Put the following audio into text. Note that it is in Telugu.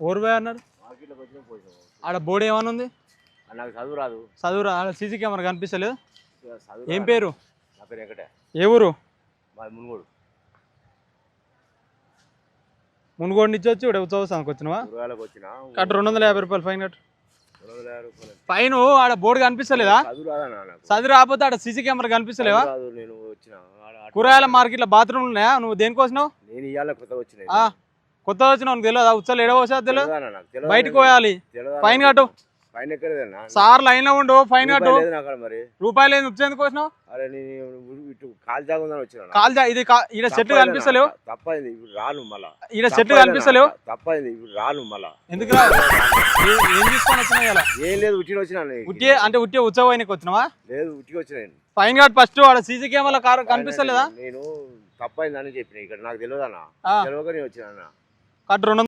అన్నారు మార్కెట్లోకి వచ్చిన పోయినాం ఆడ బోర్డు ఏమైనా ఉంది? నాకు చదువు రాదు చదువు ఆడ సీసీ కెమెరా కనిపిస్తలేదు. ఏం. పేరు? నా పేరు వెంకటే ఏ ఊరు? మా మునుగోడు మునుగోడు నుంచి వచ్చి ఇక్కడ ఉత్సవానికి వచ్చినావా? కూరగాయలకు వచ్చిన కట్టు రెండు వందల యాభై రూపాయలు ఫైన్ కట్టు. రెండు వందల యాభై రూపాయలు ఫైన్? ఆడ బోర్డు కనిపిస్తలేదా? చదువు రాదన్నా నాకు చదువు రాకపోతే ఆడ సీసీ కెమెరా కనిపిస్తలేవా? చదువు రాదు నేను వచ్చిన కూరగాయల మార్కెట్లో బాత్రూమ్ ఉన్నాయా? నువ్వు దేనికి వచ్చినావు నేను ఇవాళ కొత్తగా వచ్చిన ఆ, కొత్తగా వచ్చినావు నీకు తెలియదా ఉత్సవాలు ఎడవ వచ్చా తెలియదు బయటకు పోయాలి. ఫైన్. కట్టు. సార్ లైన్లో ఉండు ఫైన్ కట్టు. రూపాయలు ఏంది ఉచ్చేందుకు వచ్చినావు అరే నేను ఇటు కాలు జాగుందని వచ్చిన కాల్ జా- ఇది ఈడ చెట్లు కనిపిస్తలేవు. తప్పైంది ఇప్పుడు రాను మళ్ళా. ఈడ చెట్లు కనిపిస్తలేవు. తప్పైంది ఇప్పుడు రాను మళ్ళా. ఎందుకు ఏ- ఏం తీసుకొని వచ్చినావు ఇలా ఏం లేదు ఉట్టిన వచ్చిన ఉట్టి అంటే ఉట్టి ఉత్సవానికి వచ్చినావా? లేదు ఉట్టికి వచ్చిన. ఫైన్ కట్ ఫస్ట్ ఆడ సీసీ కెమెరా కారు కనిపిస్తలేదా? నేను తప్పైందని చెప్పిన ఇక్కడ. నాకు తెలియదన్నా. తెలియక నేను వచ్చిన కట్ రెండు